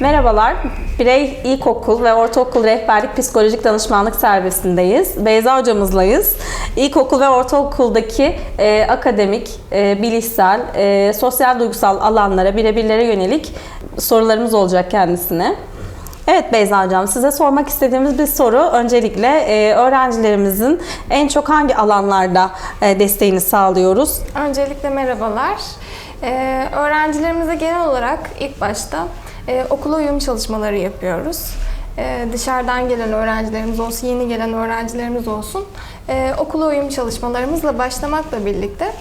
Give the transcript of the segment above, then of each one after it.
Merhabalar, Birey İlkokul ve Ortaokul Rehberlik Psikolojik Danışmanlık Servisindeyiz. Beyza hocamızlayız. İlkokul ve ortaokuldaki e, akademik, e, bilişsel, e, sosyal duygusal alanlara, birebirlere yönelik sorularımız olacak kendisine. Evet Beyza hocam, size sormak istediğimiz bir soru. Öncelikle e, öğrencilerimizin en çok hangi alanlarda e, desteğini sağlıyoruz? Öncelikle merhabalar. Ee, öğrencilerimize genel olarak ilk başta e, okula uyum çalışmaları yapıyoruz. Ee, dışarıdan gelen öğrencilerimiz olsun, yeni gelen öğrencilerimiz olsun. Ee, okula uyum çalışmalarımızla başlamakla birlikte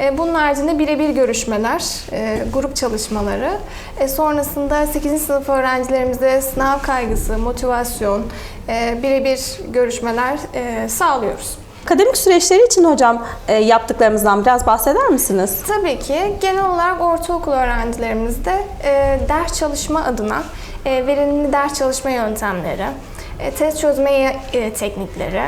e, bunun haricinde birebir görüşmeler, e, grup çalışmaları, e, sonrasında 8. sınıf öğrencilerimize sınav kaygısı, motivasyon, e, birebir görüşmeler e, sağlıyoruz. Akademik süreçleri için hocam e, yaptıklarımızdan biraz bahseder misiniz? Tabii ki genel olarak ortaokul öğrencilerimizde e, ders çalışma adına e, verimli ders çalışma yöntemleri, e, test çözme e, teknikleri,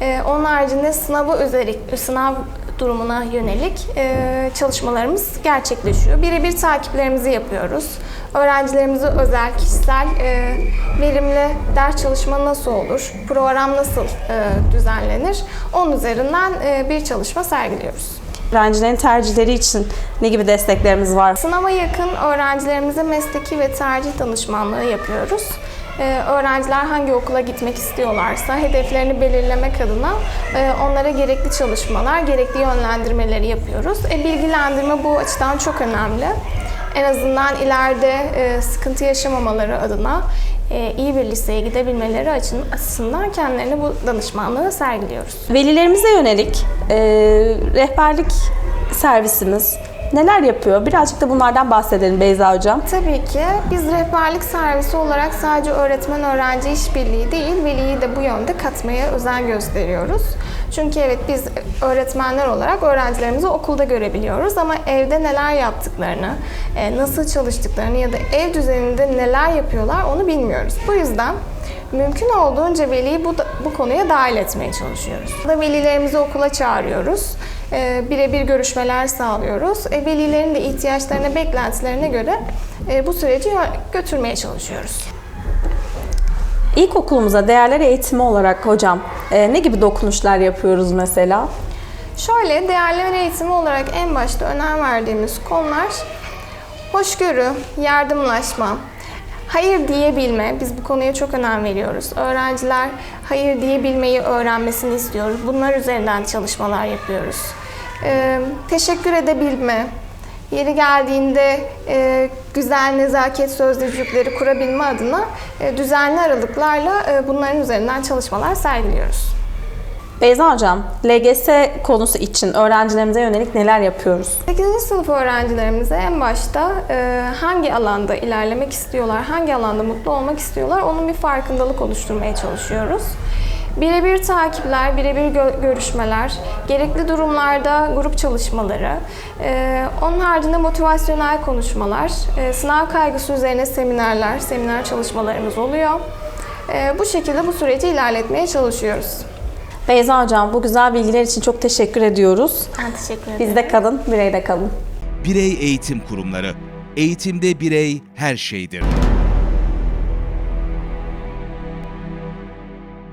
e, onun haricinde sınavı özellik, sınav durumuna yönelik e, çalışmalarımız gerçekleşiyor. Birebir takiplerimizi yapıyoruz. Öğrencilerimize özel, kişisel, e, verimli ders çalışma nasıl olur, program nasıl e, düzenlenir, onun üzerinden e, bir çalışma sergiliyoruz. Öğrencilerin tercihleri için ne gibi desteklerimiz var? Sınava yakın öğrencilerimize mesleki ve tercih danışmanlığı yapıyoruz. Ee, öğrenciler hangi okula gitmek istiyorlarsa hedeflerini belirlemek adına e, onlara gerekli çalışmalar, gerekli yönlendirmeleri yapıyoruz. E, bilgilendirme bu açıdan çok önemli. En azından ileride e, sıkıntı yaşamamaları adına iyi bir liseye gidebilmeleri açısından kendilerine bu danışmanlığı sergiliyoruz. Velilerimize yönelik rehberlik servisimiz neler yapıyor? Birazcık da bunlardan bahsedelim Beyza hocam. Tabii ki biz rehberlik servisi olarak sadece öğretmen öğrenci işbirliği değil, veliyi de bu yönde katmaya özen gösteriyoruz. Çünkü evet biz öğretmenler olarak öğrencilerimizi okulda görebiliyoruz ama evde neler yaptıklarını, e, nasıl çalıştıklarını ya da ev düzeninde neler yapıyorlar onu bilmiyoruz. Bu yüzden mümkün olduğunca veliyi bu, bu konuya dahil etmeye çalışıyoruz. Da velilerimizi okula çağırıyoruz. E, birebir görüşmeler sağlıyoruz. E, velilerin de ihtiyaçlarına, beklentilerine göre e, bu süreci götürmeye çalışıyoruz. İlkokulumuza değerler eğitimi olarak hocam e, ne gibi dokunuşlar yapıyoruz mesela? Şöyle değerleme eğitimi olarak en başta önem verdiğimiz konular hoşgörü, yardımlaşma, hayır diyebilme. Biz bu konuya çok önem veriyoruz. Öğrenciler hayır diyebilmeyi öğrenmesini istiyoruz. Bunlar üzerinden çalışmalar yapıyoruz. Ee, teşekkür edebilme, yeri geldiğinde e, güzel nezaket sözcükleri kurabilme adına e, düzenli aralıklarla e, bunların üzerinden çalışmalar sergiliyoruz. Beyza hocam, LGS konusu için öğrencilerimize yönelik neler yapıyoruz? 8. sınıf öğrencilerimize en başta e, hangi alanda ilerlemek istiyorlar, hangi alanda mutlu olmak istiyorlar onun bir farkındalık oluşturmaya çalışıyoruz. Birebir takipler, birebir gö- görüşmeler, gerekli durumlarda grup çalışmaları, e, onun haricinde motivasyonel konuşmalar, e, sınav kaygısı üzerine seminerler, seminer çalışmalarımız oluyor. E, bu şekilde bu süreci ilerletmeye çalışıyoruz. Beyza hocam bu güzel bilgiler için çok teşekkür ediyoruz. Ben teşekkür ederim. Bizde kalın, bireyde kalın. Birey Eğitim Kurumları. Eğitimde birey her şeydir.